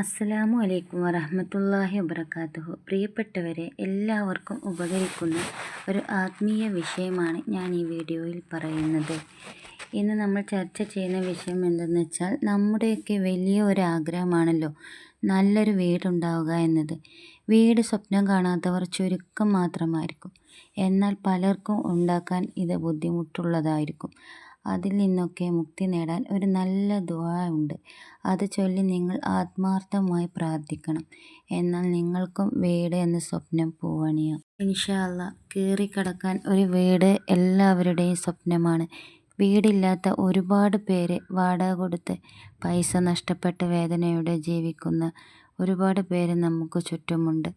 അസ്സലാമു അലൈക്കും വറഹമത്തല്ലാഹി വബറകാതുഹു. പ്രിയപ്പെട്ടവരെ എല്ലാവർക്കും ഉപകരിക്കുന്ന ഒരു ആത്മീയ വിഷയമാണ് ഞാൻ ഈ വീഡിയോയിൽ പറയുന്നത്. ഇന്ന് നമ്മൾ ചർച്ച ചെയ്യുന്ന വിഷയം എന്തെന്ന് വെച്ചാൽ നമ്മുടെയൊക്കെ വലിയ ഒരു ആഗ്രഹമാണല്ലോ നല്ലൊരു വീടുണ്ടാവുക എന്നത്. വീട് സ്വപ്നം കാണാത്തവർ ചുരുക്കം മാത്രമായിരിക്കും. എന്നാൽ പലർക്കും ഉണ്ടാക്കാൻ ഇത് ബുദ്ധിമുട്ടുള്ളതായിരിക്കും. അതിൽ നിന്നൊക്കെ മുക്തി നേടാൻ ഒരു നല്ല ദുആ അത് ചൊല്ലി നിങ്ങൾ ആത്മാർത്ഥമായി പ്രാർത്ഥിക്കണം. എന്നാൽ നിങ്ങൾക്കും വീട് എന്ന സ്വപ്നം പൂവണിയാം. ഇൻഷാല്ല അല്ലാ കയറിക്കിടക്കാൻ ഒരു വീട് എല്ലാവരുടെയും സ്വപ്നമാണ്. വീടില്ലാത്ത ഒരുപാട് പേര് വാടക കൊടുത്ത് പൈസ നഷ്ടപ്പെട്ട് വേദനയോടെ ജീവിക്കുന്ന ഒരുപാട് പേര് നമുക്ക് ചുറ്റുമുണ്ട്.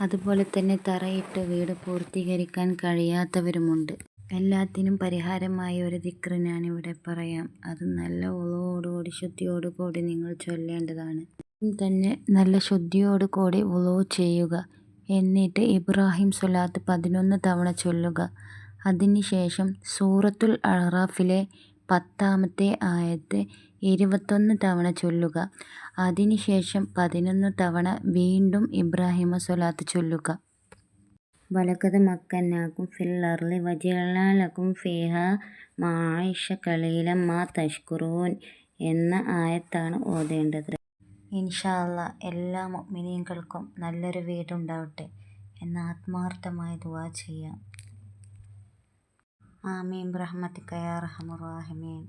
അതുപോലെ തന്നെ തറയിട്ട് വീട് പൂർത്തീകരിക്കാൻ കഴിയാത്തവരുമുണ്ട്. എല്ലാത്തിനും പരിഹാരമായ ഒരു ദിക്റ് ഞാനിവിടെ പറയാം. അത് നല്ല ഉളവോടുകൂടി ശുദ്ധിയോടുകൂടി നിങ്ങൾ ചൊല്ലേണ്ടതാണ്. തന്നെ നല്ല ശുദ്ധിയോടുകൂടി ഉളവ് ചെയ്യുക. എന്നിട്ട് ഇബ്രാഹിം സ്വലാത്ത് പതിനൊന്ന് തവണ ചൊല്ലുക. അതിനുശേഷം സൂറത്തുൽ അറാഫിലെ പത്താമത്തെ ആയത്ത് ഇരുപത്തൊന്ന് തവണ ചൊല്ലുക. അതിനുശേഷം പതിനൊന്ന് തവണ വീണ്ടും ഇബ്രാഹിമ സ്വലാത്ത് ചൊല്ലുക. വലക്കത് മക്കന്നാക്കും അർളി വജഅൽനാലക്കും ഫീഹാ മഈശ ഖലീലൻ മാ തഷ്കുറൂൻ എന്ന ആയത്താണ് ഓതേണ്ടത്. ഇൻഷാല്ല എല്ലാ മിനിയങ്ങൾക്കും നല്ലൊരു വീടുണ്ടാവട്ടെ എന്ന് ആത്മാർത്ഥമായി ദുആ ചെയ്യാം. ആമീം ബിറഹ്മതിക യാ അർഹമർ റഹീമീൻ.